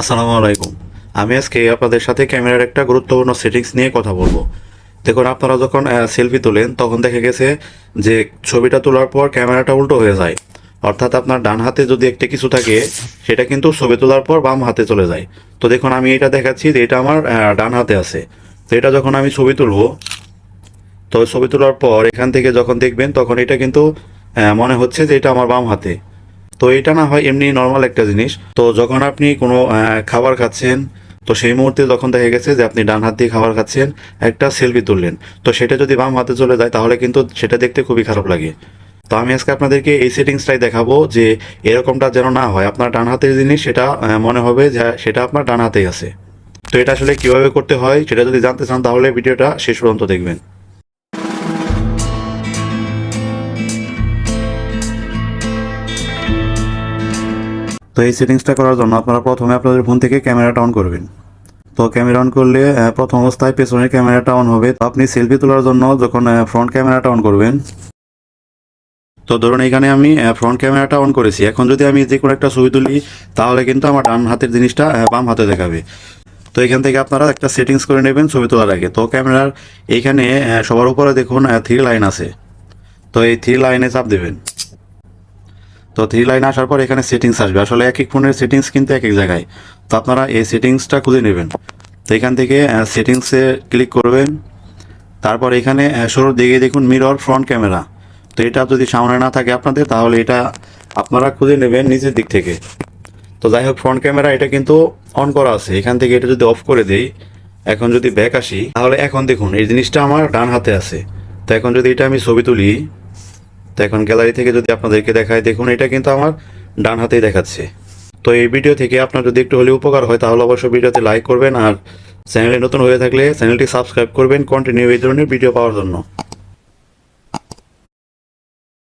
আসসালামু আলাইকুম। আমি আজকে আপনাদের সাথে ক্যামেরার একটা গুরুত্বপূর্ণ সেটিংস নিয়ে কথা বলব। দেখুন, আপনারা যখন সেলফি তোলেন, তখন দেখা গেছে যে ছবিটা তোলার পর ক্যামেরাটা উল্টো হয়ে যায়। অর্থাৎ আপনার ডান হাতে যদি একটা কিছু থাকে, সেটা কিন্তু ছবি তোলার পর বাম হাতে চলে যায়। তো দেখুন, আমি এটা দেখাচ্ছি যে এটা আমার ডান হাতে আছে। তো এটা যখন আমি ছবি তুলবো, তো ছবি তোলার পর এখান থেকে যখন দেখবেন, তখন এটা কিন্তু মনে হচ্ছে যে এটা আমার বাম হাতে। তো এটা না হয় এমনি নর্মাল একটা জিনিস। তো যখন আপনি কোনো খাবার খাচ্ছেন, তো সেই মুহূর্তে যখন দেখা গেছে যে আপনি ডান হাত দিয়ে খাবার খাচ্ছেন, একটা সেলফি তুললেন। তো সেটা যদি বাম হাতে চলে যায়, তাহলে কিন্তু সেটা দেখতে খুবই খারাপ লাগে। তো আমি আজকে আপনাদেরকে এই সেটিংসটাই দেখাবো যে এরকমটা যেন না হয়। আপনার ডান হাতের জিনিস সেটা মনে হবে যে সেটা আপনার ডান হাতেই আছে। তো এটা আসলে কীভাবে করতে হয়, সেটা যদি জানতে চান, তাহলে ভিডিওটা শেষ পর্যন্ত দেখবেন। তো এই সেটিংসটা করার জন্য আপনারা প্রথমে আপনাদের ফোন থেকে ক্যামেরাটা অন করবেন। তো ক্যামেরা অন করলে প্রথম অবস্থায় পেছনের ক্যামেরাটা অন হবে। আপনি সেলফি তোলার জন্য যখন ফ্রন্ট ক্যামেরাটা অন করবেন তো ধরুন এখানে আমি ফ্রন্ট ক্যামেরাটা অন করেছি। এখন যদি আমি যে কোনো একটা ছবি তুলি তাহলে কিন্তু আমার ডান হাতের জিনিসটা বাম হাতে দেখাবে। তো এখান থেকে আপনারা একটা সেটিংস করে নেবেন ছবি তোলার আগে। তো ক্যামেরার এইখানে আহ, সবার উপরে দেখুন থ্রি লাইন আছে। তো এই থ্রি লাইনে চাপ দেবেন। তো থ্রি লাইন আসার পর এখানে সেটিংস আসবে। আসলে এক এক ফোনের সেটিংস কিন্তু এক এক জায়গায়। তো আপনারা এই সেটিংসটা খুঁজে নেবেন। তো এখান থেকে সেটিংসে ক্লিক করবেন। তারপর এখানে শুরুর দিকে দেখুন মিরর ফ্রন্ট ক্যামেরা তো এটা যদি সামনে না থাকে আপনাদের, তাহলে এটা আপনারা খুঁজে নেবেন নিচের দিক থেকে। তো যাই হোক ফ্রন্ট ক্যামেরা এটা কিন্তু অন করা আছে। এখান থেকে এটা যদি অফ করে দেই, এখন যদি ব্যাক আসি, তাহলে এখন দেখুন, এই জিনিসটা আমার ডান হাতে আছে। তো এখন যদি এটা আমি ছবি তুলি তো এখন গ্যালারি থেকে যদি আপনাদেরকে দেখায়, দেখুন, এটা কিন্তু আমার ডান হাতেই দেখাচ্ছে। তো এই ভিডিও থেকে আপনার যদি একটু হলে উপকার হয়, তাহলে অবশ্যই ভিডিওতে লাইক করবেন আর চ্যানেলে নতুন হয়ে থাকলে চ্যানেলটি সাবস্ক্রাইব করবেন কন্টিনিউ এই ধরনের ভিডিও পাওয়ার জন্য।